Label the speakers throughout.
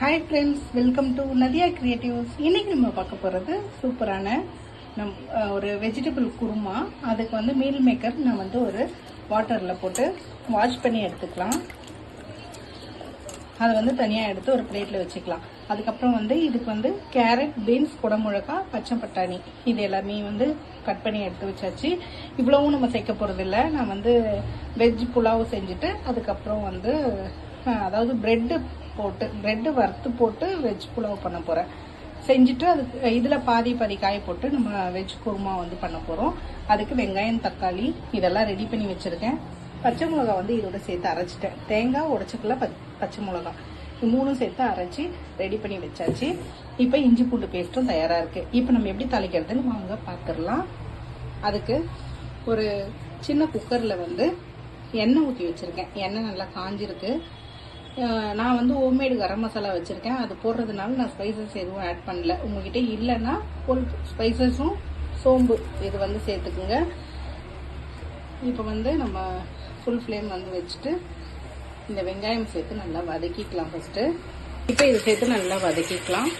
Speaker 1: Hi friends welcome to Nadhiya creatives இன்னைக்கு நம்ம பார்க்க போகிறது சூப்பரான நம் ஒரு வெஜிடபிள் குருமா. அதுக்கு வந்து மீல் மேக்கர் நான் வந்து ஒரு வாட்டரில் போட்டு வாஷ் பண்ணி எடுத்துக்கலாம். அதை வந்து தனியாக எடுத்து ஒரு பிளேட்டில் வச்சுக்கலாம். அதுக்கப்புறம் வந்து இதுக்கு வந்து கேரட் பீன்ஸ் குடமுழக்கா பச்சை பட்டாணி. இது எல்லாமே வந்து கட் பண்ணி எடுத்து வச்சாச்சு. இவ்வளவும் நம்ம சேர்க்க போகிறதில்ல நான் வந்து வெஜ் புலாவ் செஞ்சுட்டு அதுக்கப்புறம் வந்து அதாவது பிரெட்டு போட்டு பிரெட்டு வறுத்து போட்டு வெஜ் புலாவ் பண்ண போகிறேன் செஞ்சுட்டு அதுக்கு இதில் பாதி பாதி காய போட்டு நம்ம வெஜ் குருமா வந்து பண்ண போகிறோம் அதுக்கு வெங்காயம் தக்காளி இதெல்லாம் ரெடி பண்ணி வச்சுருக்கேன். பச்சை மிளகா வந்து இதோட சேர்த்து அரைச்சிட்டேன். தேங்காய் உடச்சக்கல பச்சை மிளகா. இது மூணும் சேர்த்து அரைச்சி ரெடி பண்ணி வச்சாச்சு. இப்போ இஞ்சி பூண்டு பேஸ்ட்டும் தயாராக இருக்குது இப்போ நம்ம எப்படி தாளிக்கிறதுன்னு வாங்க பார்த்துடலாம் அதுக்கு ஒரு சின்ன குக்கரில் வந்து எண்ணெய் ஊற்றி வச்சுருக்கேன். எண்ணெய் நல்லா காஞ்சிருக்கு. நான் வந்து ஹோம்மேடு கரம் மசாலா வச்சுருக்கேன். அது போடுறதுனால நான் ஸ்பைசஸ் எதுவும் ஆட் பண்ணல. உங்ககிட்ட இல்லைன்னா ஒரு ஸ்பைசஸும் சோம்பு இது வந்து சேர்த்துக்குங்க. இப்போ வந்து நம்ம ஃபுல் ஃப்ளேம் வந்து வச்சுட்டு இந்த வெங்காயம் சேர்த்து நல்லா வதக்கிக்கலாம் ஃபஸ்ட்டு இப்போ இது சேர்த்து நல்லா வதக்கிக்கலாம்.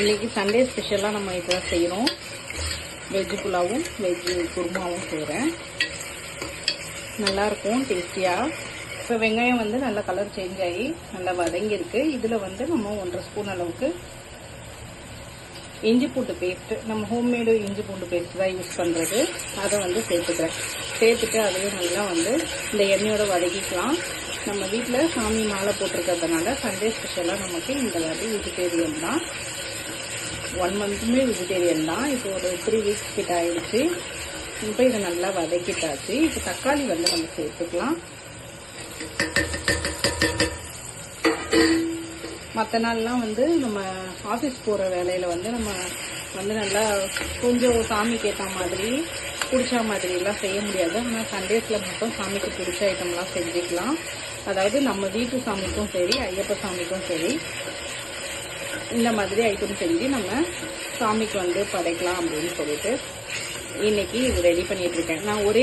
Speaker 1: இன்றைக்கி சண்டே ஸ்பெஷலாக நம்ம இதை செய்கிறோம் வெஜ்ஜு புலாவும் வெஜ்ஜு குருமாவும் செய்கிறேன் நல்லாயிருக்கும் டேஸ்டியாக இப்போ வெங்காயம் வந்து நல்லா கலர் சேஞ்ச் ஆகி நல்லா வதங்கியிருக்கு. இதில் வந்து நம்ம ஒன்றரை ஸ்பூன் அளவுக்கு இஞ்சி பூண்டு பேஸ்ட்டு நம்ம ஹோம்மேடு இஞ்சி பூண்டு பேஸ்ட் தான் யூஸ் பண்ணுறது அதை வந்து சேர்த்துக்கிறேன். சேர்த்துட்டு அதையும் நல்லா வந்து இந்த எண்ணெயோட வதக்கிக்கலாம். நம்ம வீட்டில் சாமி மாலை போட்டிருக்கிறதுனால சண்டே ஸ்பெஷலாக நமக்கு இந்த வாட்டி வெஜிடேரியன் தான். ஒன் மந்த்துமே வெஜிடேரியன் தான். இப்போ ஒரு த்ரீ வீக்ஸ் கிட்ட ஆயிடுச்சு. இப்போ இதை நல்லா வதக்கிட்டாச்சு. இப்போ தக்காளி வந்து நம்ம சேர்த்துக்கலாம். மற்ற நாள்லாம் வந்து நம்ம ஆஃபீஸ் போகிற வேலையில் வந்து நம்ம வந்து நல்லா கொஞ்சம் சாமிக்கு ஏற்ற மாதிரி பிடிச்ச மாதிரிலாம் செய்ய முடியாது. ஆனால் சண்டேஸில் மட்டும் சாமிக்கு பிடிச்ச ஐட்டம்லாம் செஞ்சுக்கலாம். அதாவது நம்ம வீட்டு சாமிக்கும் சரி ஐயப்ப சாமிக்கும் சரி இந்த மாதிரி ஐட்டம் செஞ்சு நம்ம சாமிக்கு வந்து படைக்கலாம் அப்படின்னு சொல்லிட்டு இன்னைக்கு இது ரெடி பண்ணிட்டு இருக்கேன் நான் ஒரே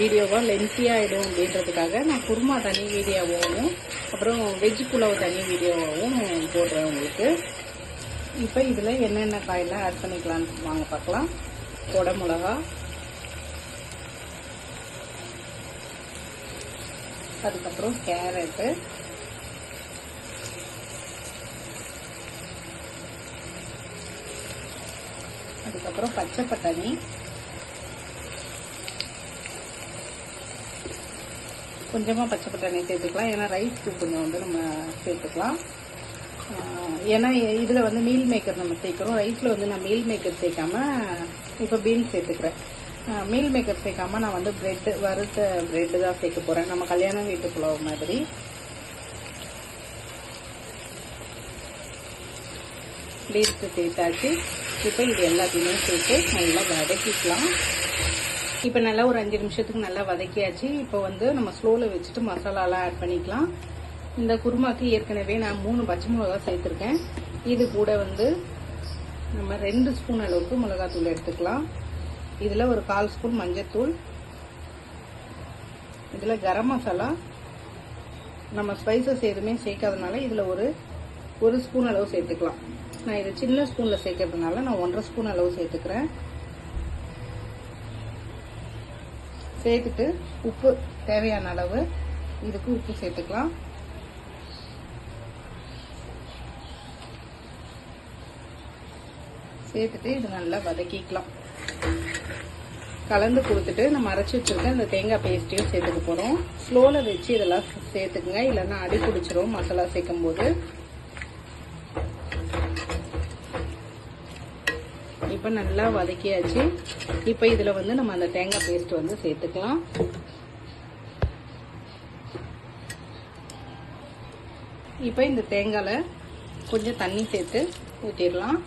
Speaker 1: வீடியோவா லென்த்தியாக ஆகிடும் அப்படின்றதுக்காக நான் குருமா தனி வீடியோவாகவும் அப்புறம் வெஜ் புலாவ் தனி வீடியோவாகவும் போடுறேன் உங்களுக்கு. இப்போ இதில் என்னென்ன காயெல்லாம் ஆட் பண்ணிக்கலாம்னு வாங்க பார்க்கலாம். கொடை மிளகா அதுக்கப்புறம் கேரட்டு அதுக்கப்புறம் பச்சை பட்டாணி கொஞ்சமாக பச்சை பட்டாணி சேர்த்துக்கலாம். ஏன்னா ரைஸ்க்கு கொஞ்சம் வந்து நம்ம சேர்த்துக்கலாம். ஏன்னா இதில் வந்து மீல் மேக்கர் நம்ம சேர்க்குறோம். ரைஸில் வந்து நான் மீல் மேக்கர் சேர்க்காம இப்போ பீன்ஸ் சேர்த்துக்கிறேன். மீல் மேக்கர் சேர்க்காம நான் வந்து ப்ரெட்டு வறுத்த பிரெட்டு தான் சேர்க்க போகிறேன் நம்ம கல்யாண வீட்டு புலாவ் மாதிரி. பீன்ஸு சேர்த்தாச்சு. இப்போ இது எல்லாத்தையுமே சேர்த்து நல்லா வதக்கிக்கலாம். இப்போ நல்லா ஒரு அஞ்சு நிமிஷத்துக்கு நல்லா வதக்கியாச்சு. இப்போ வந்து நம்ம ஸ்லோவில் வச்சுட்டு மசாலாலாம் ஆட் பண்ணிக்கலாம். இந்த குருமாக்கு ஏற்கனவே நான் மூணு பச்சை மிளகா சேர்த்துருக்கேன். இது கூட வந்து நம்ம ரெண்டு ஸ்பூன் அளவுக்கு மிளகாத்தூள் எடுத்துக்கலாம். இதில் ஒரு கால் ஸ்பூன் மஞ்சத்தூள். இதில் கரம் மசாலா. நம்ம ஸ்பைசஸ் எதுவுமே சேர்க்காதனால இதில் ஒரு ஒரு ஸ்பூன் அளவு சேர்த்துக்கலாம். நான் இது சின்ன ஸ்பூனில் சேர்க்கறதுனால நான் ஒன்றரை ஸ்பூன் அளவு சேர்த்துக்கிறேன். சேர்த்துட்டு உப்பு தேவையான அளவு இதுக்கு உப்பு சேர்த்துக்கலாம். சேர்த்துட்டு இது நல்லா வதக்கிக்கலாம். கலந்து கொடுத்துட்டு நம்ம அரைச்சி வச்சிருக்க இந்த தேங்காய் பேஸ்ட்டையும் சேர்த்துக்க போகிறோம் ஸ்லோவில் வச்சு இதெல்லாம் சேர்த்துக்குங்க. இல்லைன்னா அடி பிடிச்சிரும் மசாலா சேர்க்கும் போது இப்போ நல்லா வதக்கியாச்சு. இப்போ இதில் வந்து நம்ம அந்த தேங்காய் பேஸ்ட் வந்து சேர்த்துக்கலாம். இப்போ இந்த தேங்காயில் கொஞ்சம் தண்ணி சேர்த்து ஊற்றிடலாம்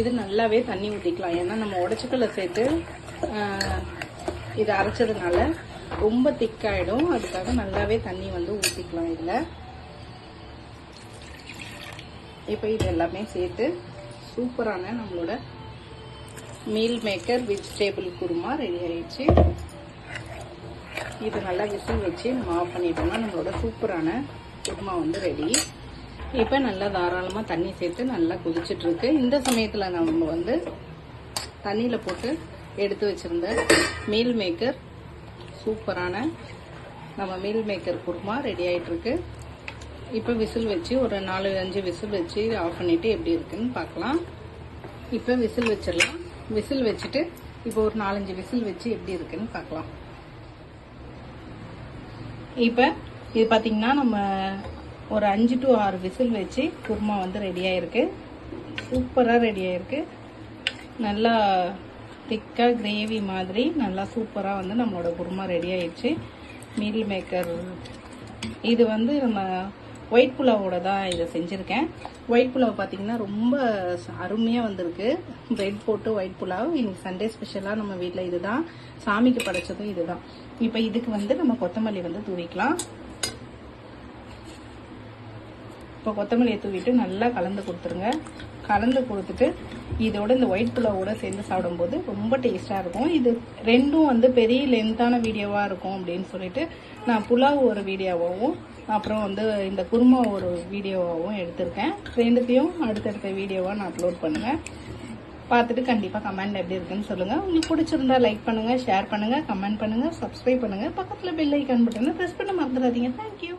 Speaker 1: இது நல்லாவே தண்ணி ஊற்றிக்கலாம் ஏன்னா நம்ம உடச்சிக்கல்ல சேர்த்து இதை அரைச்சதுனால ரொம்ப திக்காயிடும். அதுக்காக நல்லாவே தண்ணி வந்து ஊற்றிக்கலாம் இதில். இப்போ இது எல்லாமே சேர்த்து சூப்பரான நம்மளோட meal maker vegetable kurma ready ஆயிடுச்சு. இது நல்லா விசில் வச்சு நம்ம ஆஃப் பண்ணிட்டோம்னா நம்மளோட சூப்பரான குருமா வந்து ரெடி இப்போ நல்லா தாராளமாக தண்ணி சேர்த்து நல்லா கொதிச்சிட்டு இருக்கு இந்த சமயத்தில் நம்ம வந்து தண்ணியில் போட்டு எடுத்து வச்சிருந்த மீல் மேக்கர் சூப்பரான நம்ம மீல் மேக்கர் குருமா ரெடி ஆகிட்டுருக்கு இப்போ விசில் வச்சு ஒரு நாலு அஞ்சு விசில் வச்சு ஆஃப் பண்ணிவிட்டு எப்படி இருக்குன்னு பார்க்கலாம். இப்போ விசில் வச்சிடலாம். விசில் வச்சுட்டு இப்போ ஒரு நாலஞ்சு விசில் வச்சு எப்படி இருக்குன்னு பார்க்கலாம். இப்போ இது பார்த்தீங்கன்னா நம்ம ஒரு அஞ்சு டு ஆறு விசில் வச்சு குருமா வந்து ரெடி சூப்பராக ரெடி ஆயிருக்கு. நல்லா திக்காக கிரேவி மாதிரி நல்லா சூப்பராக வந்து நம்மளோட குருமா ரெடி ஆயிடுச்சு. மீல் மேக்கர் இது வந்து நம்ம ஒயிட் புலாவோட தான் இதை செஞ்சுருக்கேன். ஒயிட் புலாவ் பார்த்தீங்கன்னா ரொம்ப அருமையாக வந்திருக்கு. பிரெட் போட்டு ஒயிட் புலாவ் இன்னைக்கு சண்டே ஸ்பெஷலாக நம்ம வீட்டில் இதுதான். சாமிக்கு படைச்சதும் இதுதான். இப்போ இதுக்கு வந்து நம்ம கொத்தமல்லி வந்து தூவிக்கலாம். இப்போ கொத்தமல்லியை தூவிட்டு நல்லா கலந்து கொடுத்துருங்க. கலந்து கொடுத்துட்டு இதோட இந்த ஒயிட் புலாவோட சேர்ந்து சாப்பிடும்போது ரொம்ப டேஸ்ட்டாக இருக்கும். இது ரெண்டும் வந்து பெரிய லென்த்தான வீடியோவாக இருக்கும் அப்படின்னு சொல்லிட்டு நான் புலாவ் ஒரு வீடியோவாகவும் அப்புறம் வந்து இந்த குருமா ஒரு வீடியோவாகவும் எடுத்திருக்கேன். ரெண்டுத்தையும் அடுத்தடுத்த வீடியோவாக நான் அப்லோட் பண்ணுவேன். பார்த்துட்டு கண்டிப்பாக கமெண்ட் எப்படி இருக்குன்னு சொல்லுங்கள் உங்களுக்கு பிடிச்சிருந்தா லைக் பண்ணுங்கள் ஷேர் பண்ணுங்கள் கமெண்ட் பண்ணுங்கள் சப்ஸ்கிரைப் பண்ணுங்கள் பக்கத்தில் பெல் ஐக்கான் பட்டனை ப்ரெஸ் பண்ண மறந்துடாதீங்க. தேங்க்யூ